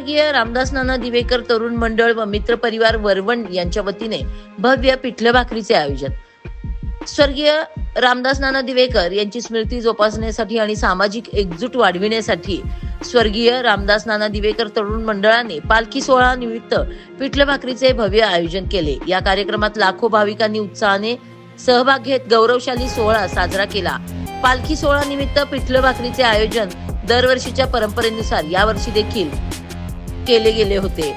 स्वर्गीय रामदास नाना दिवेकर तरुण मंडळ व मित्र परिवार वरवण यांच्या वतीने भव्य पिठलं भाकरीचे आयोजन. स्वर्गीय रामदास नाना दिवेकर यांची स्मृती जोपासण्यासाठी आणि सामाजिक एकजूट वाढविण्यासाठी स्वर्गीय रामदास नाना दिवेकर तरुण मंडळाने पालखी सोहळा निमित्त पिठलं भाकरीचे भव्य आयोजन केले. या कार्यक्रमात लाखो भाविकांनी उत्साहाने सहभाग घेत गौरवशाली सोहळा साजरा केला. पालखी सोहळा निमित्त पिठलं भाकरीचे आयोजन दरवर्षीच्या परंपरेनुसार यावर्षी देखील केले गेले होते.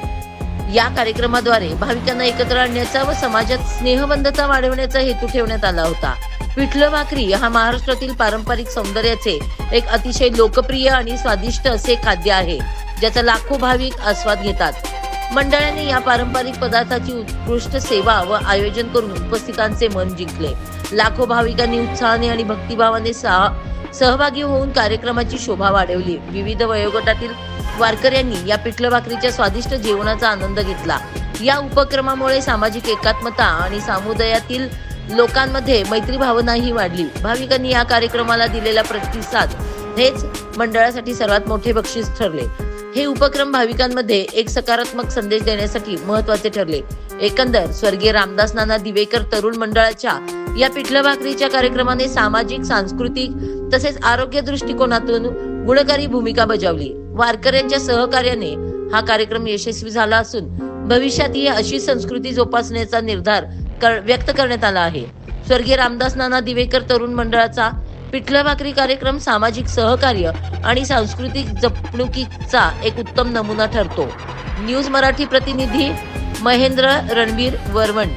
या कार्यक्रमाद्वारे भाविकांना एकत्र आणण्याचा व समाजात स्नेहबंधता वाढवण्याचा हेतू ठेवण्यात आला होता. पिठलं भाकरी हा महाराष्ट्रातील पारंपरिक सौंदर्याचे एक अतिशय लोकप्रिय आणि स्वादिष्ट असे खाद्य आहे ज्याचा लाखो भाविक आस्वाद घेतात. मंडळाने या पारंपरिक पदार्थाची उत्कृष्ट सेवा व आयोजन करून उपस्थितांचे मन जिंकले. लाखो भाविकांनी उत्साहाने आणि भक्तिभावाने सहभागी होऊन कार्यक्रमाची शोभा वाढवली. विविध वयोगटातील वारकऱ्यांनी या पिठलं भाकरीच्या स्वादिष्ट जेवणाचा आनंद घेतला. या उपक्रमामुळे सामाजिक एकात्मता आणि समुदायातील लोकांमध्ये मैत्री भावनाही वाढली. भाविकांनी या कार्यक्रमाला दिलेला प्रतिसाद हेच मंडळासाठी सर्वात मोठे बक्षीस ठरले. हे उपक्रम भाविकांमध्ये एक सकारात्मक संदेश देण्यासाठी महत्त्वाचे ठरले. एकंदर स्वर्गीय रामदास नाना दिवेकर तरुण मंडळाच्या या पिठलं भाकरीच्या कार्यक्रमाने सामाजिक सांस्कृतिक तसेच आरोग्य दृष्टिकोनातून गुणकारी भूमिका बजावली. वारकऱ्यांच्या सहकार्याने हा कार्यक्रम यशस्वी झाला असून भविष्यातही अशी संस्कृती जोपासण्याचा निर्धार कर- व्यक्त करण्यात आला आहे. स्वर्गीय रामदास नाना दिवेकर तरुण मंडळाचा पिठलं भाकरी कार्यक्रम सामाजिक सहकार्य आणि सांस्कृतिक जपणुकीचा एक उत्तम नमुना ठरतो. न्यूज मराठी प्रतिनिधी महेंद्र रणवीर वरवण